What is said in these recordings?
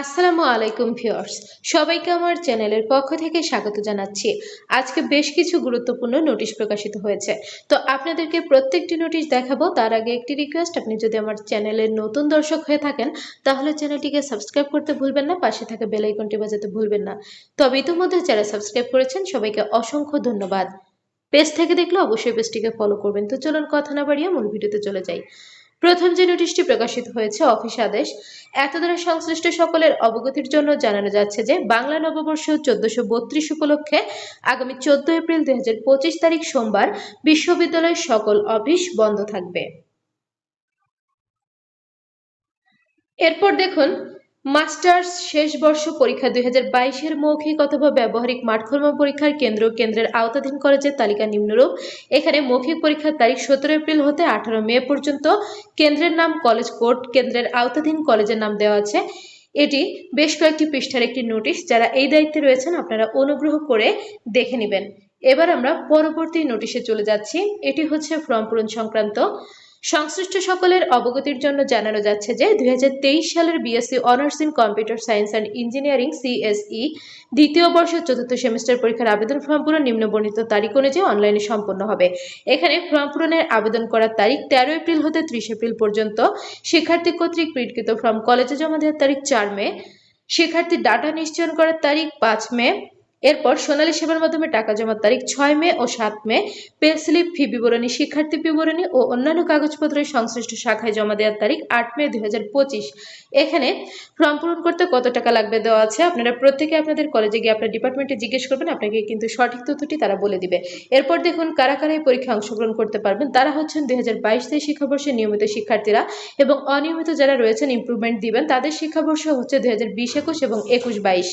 আসসালামু আলাইকুম ভিউয়ার্স, সবাইকে আমার চ্যানেলের পক্ষ থেকে স্বাগত জানাচ্ছি। আজকে বেশ কিছু গুরুত্বপূর্ণ নোটিশ প্রকাশিত হয়েছে। তো আপনাদেরকে প্রত্যেকটি নোটিশ দেখাবো, তার আগে একটি রিকোয়েস্ট আপনি যদি আমার চ্যানেলের নতুন দর্শক হয়ে থাকেন, তাহলে চ্যানেলটিকে সাবস্ক্রাইব করতে ভুলবেন না, পাশে থাকা বেল আইকনটি বাজাতে ভুলবেন না। তবে ইতিমধ্যে যারা সাবস্ক্রাইব করেছেন, সবাইকে অসংখ্য ধন্যবাদ। পেজ থেকে দেখলে অবশ্যই পেজটিকে ফলো করবেন। তো চলুন কথা না বাড়িয়ে মূল ভিডিওতে চলে যাই। প্রথম যে নোটিশটি প্রকাশিত হয়েছে অফিস আদেশ এত দ্বারা সংশ্লিষ্ট সকলের অবগতির জন্য জানানো যাচ্ছে যে বাংলা নববর্ষ চোদ্দশো বত্রিশ উপলক্ষে আগামী চোদ্দ এপ্রিল দুই হাজার পঁচিশ তারিখ সোমবার বিশ্ববিদ্যালয়ের সকল অফিস বন্ধ থাকবে। এরপর দেখুন মাস্টার্স শেষ বর্ষ পরীক্ষা দুই হাজার বাইশের মৌখিক অথবা ব্যবহারিক মাঠকর্ম পরীক্ষার কেন্দ্র কেন্দ্রের আওতাধীন কলেজের তালিকা নিম্নরূপ। এখানে মৌখিক পরীক্ষার তারিখ সতেরো এপ্রিল হতে আঠারো মে পর্যন্ত। কেন্দ্রের নাম কলেজ কোর্ট কেন্দ্রের আওতাধীন কলেজের নাম দেওয়া আছে। এটি বেশ কয়েকটি পৃষ্ঠার একটি নোটিশ যারা এই দায়িত্বে রয়েছেন আপনারা অনুগ্রহ করে দেখে নেবেন। এবার আমরা পরবর্তী নোটিশে চলে যাচ্ছি। এটি হচ্ছে ফর্ম পূরণ সংক্রান্ত। সংশ্লিষ্ট সকলের অবগতির জন্য জানানো যাচ্ছে যে দুই হাজার তেইশ সালের BSc honours in computer science and engineering CSE দ্বিতীয় বর্ষ চতুর্থ সেমিস্টার পরীক্ষার আবেদন ফর্ম পূরণ নিম্নবর্ণিত তারিখ অনুযায়ী অনলাইনে সম্পন্ন হবে। এখানে ফর্ম পূরণের আবেদন করার তারিখ তেরো এপ্রিল হতে ত্রিশ এপ্রিল পর্যন্ত। শিক্ষার্থী কর্তৃক প্রিন্টকৃত ফর্ম কলেজে জমা দেওয়ার তারিখ চার মে। শিক্ষার্থী ডাটা নিশ্চয়ন করার তারিখ পাঁচ মে। এরপর সোনালী সেবার মাধ্যমে টাকা জমার তারিখ ছয় মে ও সাত মে। পে স্লিপ ফি বিবরণী, শিক্ষার্থী বিবরণী ও অন্যান্য কাগজপত্রের সংশ্লিষ্ট শাখায় জমা দেওয়ার তারিখ আট মে দু হাজার পঁচিশ। এখানে ফর্ম পূরণ করতে কত টাকা লাগবে দেওয়া আছে? আপনারা প্রত্যেকে আপনাদের কলেজে গিয়ে আপনার ডিপার্টমেন্টে জিজ্ঞেস করবেন, আপনাকে কিন্তু সঠিক তথ্যটি তারা বলে দিবে। এরপর দেখুন কারা কারা এই পরীক্ষায় অংশগ্রহণ করতে পারবেন। তারা হচ্ছেন দুই হাজার বাইশ থেকে শিক্ষাবর্ষের নিয়মিত শিক্ষার্থীরা এবং অনিয়মিত যারা রয়েছেন ইমপ্রুভমেন্ট দিবেন, তাদের শিক্ষাবর্ষ হচ্ছে দুই হাজার বিশ একুশ এবং একুশ বাইশ।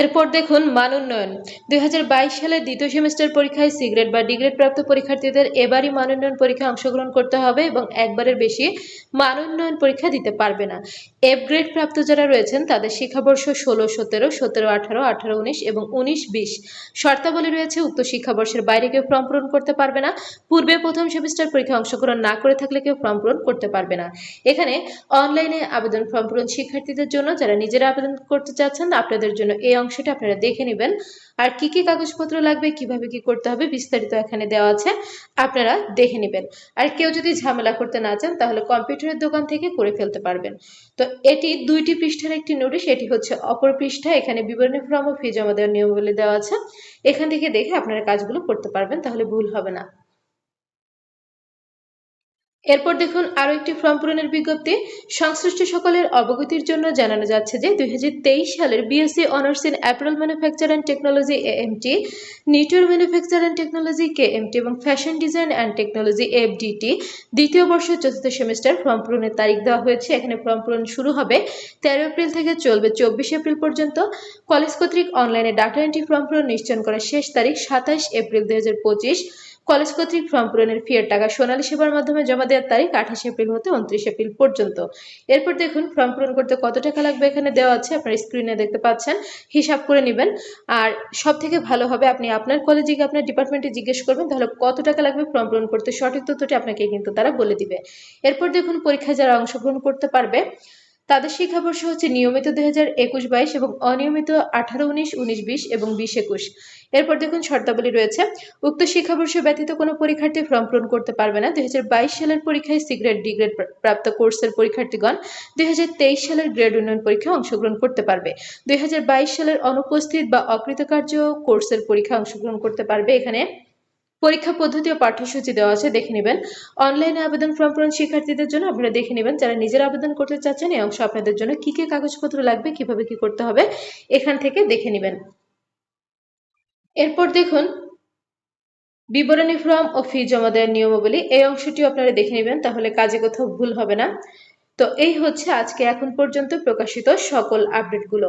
এরপর দেখুন মান উন্নয়ন। দু হাজার বাইশ সালে দ্বিতীয় সেমিস্টার পরীক্ষায় সিগ্রেড বা ডিগ্রেড প্রাপ্ত পরীক্ষার্থীদের এবারই মান উন্নয়ন পরীক্ষায় অংশগ্রহণ করতে হবে এবং একবারের বেশি মান উন্নয়ন পরীক্ষা দিতে পারবে না। এফ গ্রেড প্রাপ্ত যারা রয়েছেন, তাদের শিক্ষাবর্ষ ষোলো, সতেরো সতেরো, আঠারো আঠারো, উনিশ এবং উনিশ, বিশ। শর্তাবলী রয়েছে, উক্ত শিক্ষাবর্ষের বাইরে কেউ ফর্ম পূরণ করতে পারবে না। পূর্বে প্রথম সেমিস্টার পরীক্ষায় অংশগ্রহণ না করে থাকলে কেউ ফর্ম পূরণ করতে পারবে না। এখানে অনলাইনে আবেদন ফর্ম পূরণ শিক্ষার্থীদের জন্য, যারা নিজেরা আবেদন করতে চাচ্ছেন, আপনাদের জন্য এই অংশটা আপনারা দেখে নেবেন। আর কি কি কাগজপত্র লাগবে, কীভাবে কি করতে হবে, বিস্তারিত এখানে দেওয়া আছে, আপনারা দেখে নেবেন। আর কেউ যদি ঝামেলা করতে না চান, তাহলে কম্পিউটারের দোকান থেকে করে ফেলতে পারবেন। তো এটি দুইটি পৃষ্ঠার একটি নোটিশ, এটি হচ্ছে অপর পৃষ্ঠা, এখানে বিবরণী ফর্ম ও ফি জমা দেওয়ার নিয়মাবলী দেওয়া আছে। এখান থেকে দেখে আপনারা কাজগুলো করতে পারবেন, তাহলে ভুল হবে না। এরপর দেখুন আরও একটি ফর্ম পূরণের বিজ্ঞপ্তি। সংশ্লিষ্ট সকলের অবগতির জন্য জানানো যাচ্ছে যে দু হাজার তেইশ সালের BSc honours in apparel manufacture and technology AMT knitter manufacture and technology K KMT এবং fashion design and technology F FDT দ্বিতীয় বর্ষ চতুর্থ সেমিস্টার ফর্ম পূরণের তারিখ দেওয়া হয়েছে। এখানে ফর্ম পূরণ শুরু হবে তেরো এপ্রিল থেকে চলবে চব্বিশ এপ্রিল পর্যন্ত। কলেজ কর্তৃক অনলাইনে ডাটা এন্ট্রি ফর্ম পূরণ নিশ্চয়ন করার শেষ তারিখ সাতাশ এপ্রিল দুই হাজার পঁচিশ। কলেজ কর্তৃক ফর্ম পূরণের ফিয়ের টাকা সোনালী সেবার মাধ্যমে জমা দেওয়ার তারিখ আঠাশ এপ্রিল হতে উনত্রিশ এপ্রিল পর্যন্ত। এরপর দেখুন, ফর্ম পূরণ করতে কত টাকা লাগবে এখানে দেওয়া আছে, আপনার স্ক্রিনে দেখতে পাচ্ছেন, হিসাব করে নেবেন। আর সব থেকে ভালো হবে, আপনি আপনার কলেজে গিয়ে আপনার ডিপার্টমেন্টে জিজ্ঞেস করবেন, তাহলে কত টাকা লাগবে ফর্ম পূরণ করতে? সঠিক তথ্যটি আপনাকে কিন্তু তারা বলে দিবে। এরপর দেখুন, পরীক্ষায় যারা অংশগ্রহণ করতে পারবে তাদের শিক্ষাবর্ষ হচ্ছে নিয়মিত দুই হাজার একুশ, বাইশ এবং অনিয়মিত আঠারো, উনিশ উনিশ, বিশ এবং বিশ, একুশ। এরপর দেখুন শর্তাবলী রয়েছে, উক্ত শিক্ষাবর্ষ ব্যতীত কোনো পরীক্ষার্থী ফর্ম পূরণ করতে পারবে না। দুই হাজার বাইশ সালের পরীক্ষায় সিগ্রেড ডিগ্রেড প্রাপ্ত কোর্সের পরীক্ষার্থীগণ দুই হাজার তেইশ সালের গ্রেড উন্নয়ন পরীক্ষায় অংশগ্রহণ করতে পারবে। দুই হাজার বাইশ সালের অনুপস্থিত বা অকৃতকার্য কোর্সের পরীক্ষায় অংশগ্রহণ করতে পারবে এখানে। পরীক্ষা পদ্ধতি ও পাঠ্যসূচি দেওয়া আছে, দেখে নেবেন। অনলাইনে আবেদন ফর্ম পূরণ শিক্ষার্থীদের জন্য আপনারা দেখে নেবেন যারা নিজের আবেদন করতে চাচ্ছেন এই অংশ আপনাদের জন্য কি কি কাগজপত্র লাগবে, কীভাবে কি করতে হবে, এখান থেকে দেখে নেবেন। এরপর দেখুন, বিবরণী ফর্ম ও ফি জমা দেওয়ার নিয়মাবলী, এই অংশটি আপনারা দেখে নেবেন, তাহলে কাজে কোথাও ভুল হবে না। তো এই হচ্ছে আজকে, এখন পর্যন্ত প্রকাশিত সকল আপডেটগুলো